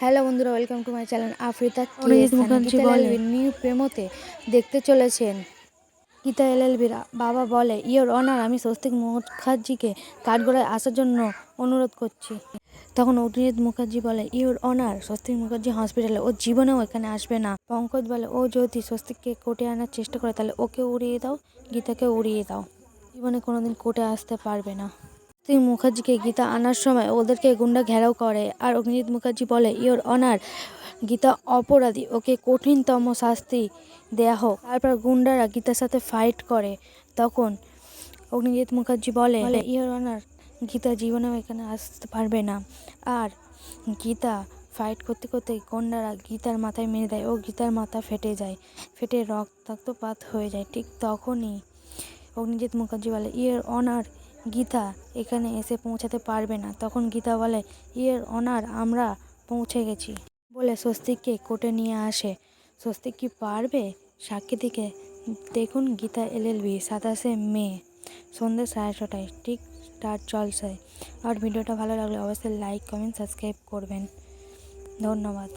Hello বন্ধুরা welcome to my channel Afrita Mukherjee বলে। New প্রেমতে দেখতে চলেছেন। গীতা এলএলবির বাবা বলে ইয়োর অনার আমি স্বস্তিক মুখার্জিকে কাঠগড়ায় আসার জন্য অনুরোধ করছি। তখন অগ্নিজিৎ মুখার্জি বলে ইয়োর অনার স্বস্তিক মুখার্জি হসপিটালে ও জীবনেও এখানে আসবে না। পঙ্কজ বলে ও যদি স্বস্তিককে কোর্টে আনার চেষ্টা করে তাহলে ওকে উড়িয়ে দাও গীতাকে উড়িয়ে দাও। জীবনে কোনোদিন কোর্টে আসতে পারবে না। স্বস্তিক মুখার্জিকে গীতা আনার সময় ওদেরকে গুন্ডা ঘেরাও করে। আর অগ্নিজিৎ মুখার্জি বলে ইয়োর অনার গীতা অপরাধী ওকে কঠিনতম শাস্তি দেয়া হোক। তারপর গুন্ডারা গীতার সাথে ফাইট করে। তখন অগ্নিজিৎ মুখার্জি বলে ইয়োর অনার গীতা জীবনেও এখানে আসতে পারবে না। আর গীতা ফাইট করতে করতে গুন্ডারা গীতার মাথায় মেরে দেয় ও গীতার মাথা ফেটে যায়। ফেটে রক্তাক্তপাত হয়ে যায়। ঠিক তখনই অগ্নিজিৎ মুখার্জি বলে ইয়ের অনার গীতা এখানে এসে পৌঁছাতে পারবে না। তখন গীতা বলে, ইয়ের অনার, আমরা পৌঁছে গেছি। বলে স্বস্তিককে কোর্টে নিয়ে আসে। স্বস্তিক কি পারবে? সাক্ষী দিকে দেখুন গীতা এলএলবি, সাতাশে মে, সন্ধ্যে সাড়ে ছটায়। ঠিক স্টার জলসায়। আর ভিডিওটা ভালো লাগলে অবশ্যই লাইক, কমেন্ট, সাবস্ক্রাইব করবেন। ধন্যবাদ।